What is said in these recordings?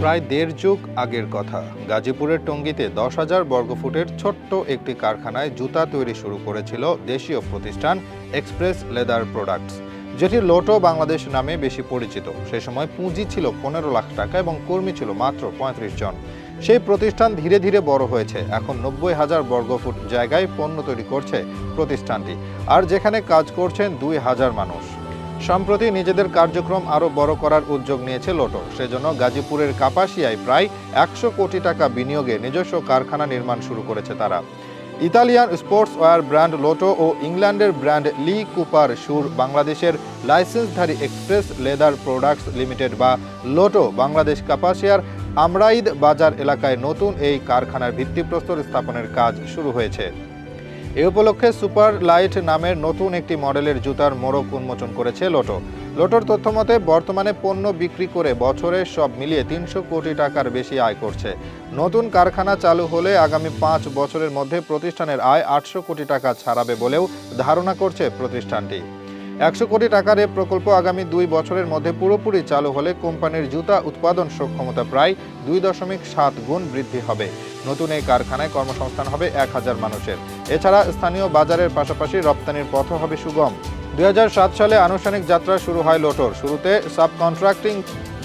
প্রায় দেড় যুগ আগের কথা। গাজীপুরের টঙ্গীতে দশ হাজার বর্গফুটের ছোট্ট একটি কারখানায় জুতা তৈরি শুরু করেছিল দেশীয় প্রতিষ্ঠান এক্সপ্রেস লেদার প্রোডাক্টস, যেটি লোটো বাংলাদেশ নামে বেশি পরিচিত। সে সময় পুঁজি ছিল পনেরো লাখ টাকা এবং কর্মী ছিল মাত্র পঁয়ত্রিশ জন। সেই প্রতিষ্ঠান ধীরে ধীরে বড় হয়েছে। এখন নব্বই হাজার বর্গফুট জায়গায় পণ্য তৈরি করছে প্রতিষ্ঠানটি। আর যেখানে কাজ করছেন দুই হাজার মানুষ। সম্প্রতি নিজেদের কার্যক্রম আরও বড় করার উদ্যোগ নিয়েছে লোটো। সেজন্য গাজীপুরের কাপাসিয়ায় প্রায় একশো কোটি টাকা বিনিয়োগে নিজস্ব কারখানা নির্মাণ শুরু করেছে তারা। Italian sports wear brand Lotto ও ইংল্যান্ডের ব্র্যান্ড লি কুপার সুর বাংলাদেশের লাইসেন্সধারী এক্সপ্রেস লেদার প্রোডাক্টস লিমিটেড বা লোটো বাংলাদেশ কাপাসিয়ার আমরাইদ বাজার এলাকায় নতুন এই কারখানার ভিত্তিপ্রস্তর স্থাপনের কাজ শুরু হয়েছে। এ উপলক্ষে সুপার লাইট নামের নতুন একটি মডেলের জুতার মোড়ক উন্মোচন করেছে লোটো। লোটোর তথ্যমতে, বর্তমানে পণ্য বিক্রি করে বছরে সব মিলিয়ে তিনশো কোটি টাকার বেশি আয় করছে। নতুন কারখানা চালু হলে আগামী পাঁচ বছরের মধ্যে প্রতিষ্ঠানের আয় আটশো কোটি টাকা ছাড়াবে বলেও ধারণা করছে প্রতিষ্ঠানটি। একশো কোটি টাকার এ প্রকল্প আগামী দুই বছরের মধ্যে পুরোপুরি চালু হলে কোম্পানির জুতা উৎপাদন সক্ষমতা প্রায় দুই দশমিক সাত গুণ বৃদ্ধি হবে। নতুন এই কারখানায় কর্মসংস্থান হবে এক হাজার মানুষের। এছাড়া স্থানীয় বাজারের পাশাপাশি রপ্তানির পথও হবে সুগম। দুই সালে আনুষ্ঠানিক যাত্রা শুরু হয় লোটোর। শুরুতে সাব কন্ট্রাক্টিং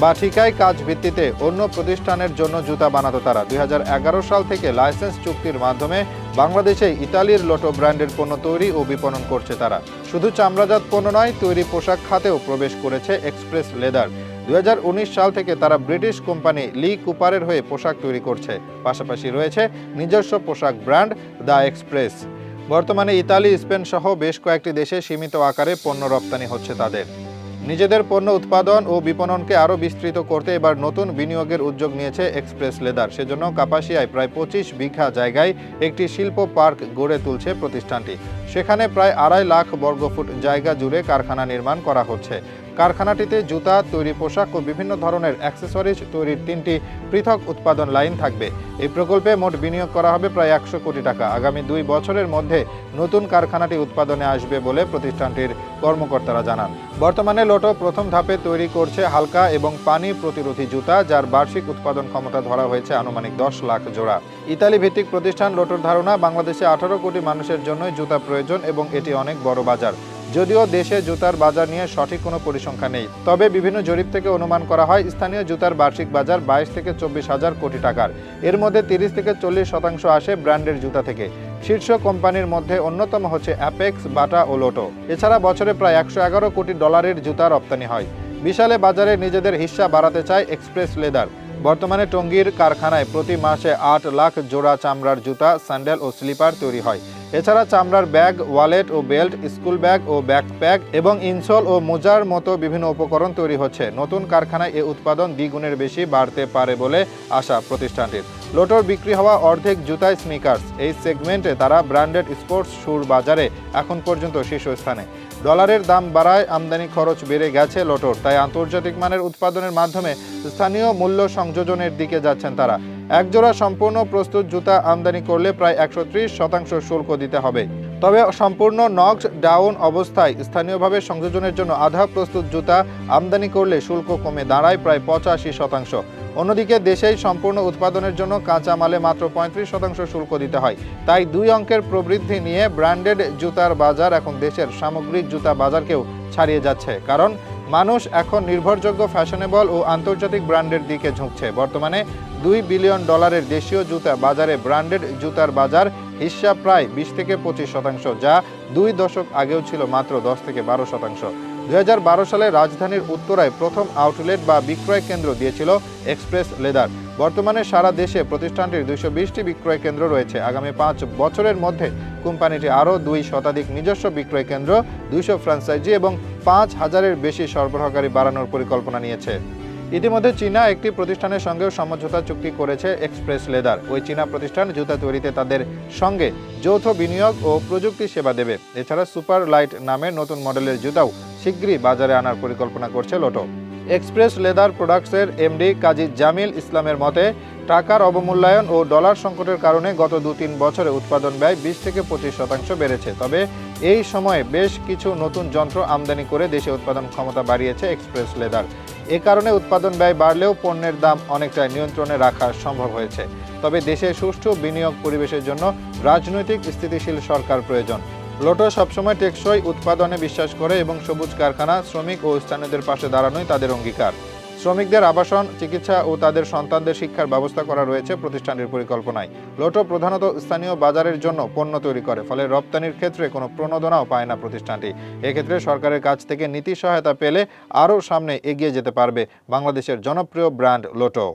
বা ঠিকায় কাজ ভিত্তিতে অন্য প্রতিষ্ঠানের জন্য জুতা বানাতো তারা। দুই হাজার এগারো সাল থেকে লাইসেন্স চুক্তির মাধ্যমে বাংলাদেশে ইতালির লোটো ব্র্যান্ডের পণ্য তৈরি ও বিপণন করছে তারা। শুধু চামড়াজাত পণ্য নয়, তৈরি পোশাক খাতেও প্রবেশ করেছে এক্সপ্রেস লেদার। উনিশ সাল থেকে তারা ব্রিটিশ কোম্পানি লি কুপারের হয়ে পোশাক তৈরি করছে। পাশাপাশি রয়েছে নিজস্ব পোশাক ব্র্যান্ড দ্য এক্সপ্রেস। বর্তমানে ইতালি, স্পেন সহ বেশ কয়েকটি দেশে সীমিত আকারে পণ্য রপ্তানি হচ্ছে তাদের। নিজেদের পণ্য উৎপাদন ও বিপণনকে আরও বিস্তৃত করতে এবার নতুন বিনিয়োগের উদ্যোগ নিয়েছে এক্সপ্রেস লেদার। সেজন্য কাপাসিয়ায় প্রায় পঁচিশ বিঘা জায়গায় একটি শিল্প পার্ক গড়ে তুলছে প্রতিষ্ঠানটি। সেখানে প্রায় আড়াই লাখ বর্গফুট জায়গা জুড়ে কারখানা নির্মাণ করা হচ্ছে। কারখানাটিতে জুতা, তৈরি পোশাক ও বিভিন্ন ধরনের অ্যাক্সেসরিজ তৈরির তিনটি পৃথক উৎপাদন লাইন থাকবে। এই প্রকল্পে মোট বিনিয়োগ করা হবে প্রায় একশো কোটি টাকা। আগামী দুই বছরের মধ্যে নতুন কারখানাটি উৎপাদনে আসবে বলে প্রতিষ্ঠানটির কর্মকর্তারা জানান। বর্তমানে লোটো প্রথম ধাপে তৈরি করছে হালকা এবং পানি প্রতিরোধী জুতা, যার বার্ষিক উৎপাদন ক্ষমতা ধরা হয়েছে আনুমানিক দশ লাখ জোড়া। ইতালি ভিত্তিক প্রতিষ্ঠান লোটোর ধারণা, বাংলাদেশে আঠারো কোটি মানুষের জন্যই জুতা প্রয়োজন এবং এটি অনেক বড় বাজার। যদিও দেশে জুতার বাজার নিয়ে সঠিক কোনো পরিসংখ্যা নেই। তবে বিভিন্ন জরিপ থেকে অনুমান করা হয়, স্থানীয় জুতার বার্ষিক বাজার বাইশ থেকে চব্বিশ হাজার কোটি টাকার। এর মধ্যে তিরিশ থেকে চল্লিশ শতাংশ আসে ব্র্যান্ডের জুতা থেকে। শীর্ষ কোম্পানির মধ্যে অন্যতম হচ্ছে অ্যাপেক্স, বাটা ও লোটো। এছাড়া বছরে প্রায় একশো এগারো কোটি ডলারের জুতা রপ্তানি হয়। বিশালে বাজারে নিজেদের হিস্সা বাড়াতে চায় এক্সপ্রেস লেদার। বর্তমানে টঙ্গীর কারখানায় প্রতি মাসে আট লাখ জোড়া চামড়ার জুতা, স্যান্ডেল ও স্লিপার তৈরি হয়। এছাড়া চামড়ার ব্যাগ, ওয়ালেট ও বেল্ট, স্কুল ব্যাগ ও ব্যাকপ্যাক এবং ইনসল ও মোজার মতো বিভিন্ন উপকরণ তৈরি হচ্ছে। নতুন কারখানায় এ উৎপাদন দ্বিগুণের বেশি বাড়তে পারে বলে আশা প্রতিষ্ঠানটির। লোটোর বিক্রি হওয়া অর্ধেক জুতায় স্নিকার্স। এই সেগমেন্টে তারা ব্র্যান্ডেড স্পোর্টস শুর বাজারে এখন পর্যন্ত শীর্ষস্থানে। ডলারের দাম বাড়ায় আমদানি খরচ বেড়ে গেছে লোটোর, তাই আন্তর্জাতিক মানের উৎপাদনের মাধ্যমে স্থানীয় মূল্য সংযোজনের দিকে যাচ্ছেন তারা। একজোড়া সম্পূর্ণ প্রস্তুত জুতা আমদানি করলে প্রায় একশো ত্রিশ শতাংশ শুল্ক দিতে হবে। তবে সম্পূর্ণ নক্স ডাউন অবস্থায় স্থানীয়ভাবে সংযোজনের জন্য আধা প্রস্তুত জুতা আমদানি করলে শুল্ক কমে দাঁড়ায় প্রায় পঁচাশি শতাংশ। অন্যদিকে দেশেই সম্পূর্ণ উৎপাদনের জন্য কাঁচা মালে মাত্র পঁয়ত্রিশ শতাংশ শুল্ক দিতে হয়। তাই দুই অঙ্কের প্রবৃদ্ধি নিয়ে ব্র্যান্ডেড জুতার বাজার এখন দেশের সামগ্রিক জুতা বাজারকেও ছাড়িয়ে যাচ্ছে। কারণ মানুষ এখন নির্ভরযোগ্য ফ্যাশনেবল ও আন্তর্জাতিক ব্র্যান্ডের দিকে ঝুঁকছে। বর্তমানে দুই বিলিয়ন ডলারের দেশীয় জুতা বাজারে ব্র্যান্ডেড জুতার বাজার হিসা প্রায় বিশ থেকে পঁচিশ শতাংশ, যা দুই দশক আগেও ছিল মাত্র দশ থেকে বারো শতাংশ। দু হাজার বারো সালে রাজধানীর উত্তরায় প্রথম আউটলেট বা বিক্রয় কেন্দ্র দিয়েছিল এক্সপ্রেস লেদার। বর্তমানে সারা দেশে প্রতিষ্ঠানটির দুইশো বিশটি বিক্রয় কেন্দ্র রয়েছে। আগামী পাঁচ বছরের মধ্যে কোম্পানিটি আরও দুই শতাধিক নিজস্ব বিক্রয় কেন্দ্র, দুইশো ফ্র্যাঞ্চাইজি এবং পাঁচ হাজারের বেশি সরবরাহকারী বাড়ানোর পরিকল্পনা নিয়েছে। ইতিমধ্যে চীনা একটি প্রতিষ্ঠানের সঙ্গেও সমঝোতা চুক্তি করেছে এক্সপ্রেস লেদার। ওই চীনা প্রতিষ্ঠান জুতা তৈরিতে তাদের সঙ্গে যৌথ বিনিয়োগ ও প্রযুক্তি সেবা দেবে। এছাড়া সুপার লাইট নামে নতুন মডেলের জুতাও শীঘ্রই বাজারে আনার পরিকল্পনা করছে লোটো। এক্সপ্রেস লেদার প্রোডাক্টসের এমডি কাজী জামিল ইসলামের মতে টাকার অবমূল্যায়ন ও ডলার সংকটের কারণে গত দু তিন বছরে উৎপাদন ব্যয় বিশ থেকে পঁচিশ শতাংশ বেড়েছে। তবে এই সময়ে বেশ কিছু নতুন যন্ত্র আমদানি করে দেশে উৎপাদন ক্ষমতা বাড়িয়েছে এক্সপ্রেস লেদার। এ কারণে উৎপাদন ব্যয় বাড়লেও পণ্যের দাম অনেকটা নিয়ন্ত্রণে রাখা সম্ভব হয়েছে। তবে দেশে সুষ্ঠু বিনিয়োগ পরিবেশের জন্য রাজনৈতিক স্থিতিশীল সরকার প্রয়োজন। লোটো সবসময় টেকসই উৎপাদনে বিশ্বাস করে এবং সবুজ কারখানা, শ্রমিক ও স্থানীয়দের পাশে দাঁড়ানোই তাদের অঙ্গীকার। শ্রমিকদের আবাসন, চিকিৎসা ও তাদের সন্তানদের শিক্ষার ব্যবস্থা করা রয়েছে প্রতিষ্ঠানটির পরিকল্পনায়। লোটো প্রধানত স্থানীয় বাজারের জন্য পণ্য তৈরি করে, ফলে রপ্তানির ক্ষেত্রে কোনো প্রণোদনাও পায় না প্রতিষ্ঠানটি। এক্ষেত্রে সরকারের কাছ থেকে নীতি সহায়তা পেলে আরও সামনে এগিয়ে যেতে পারবে বাংলাদেশের জনপ্রিয় ব্র্যান্ড লোটো।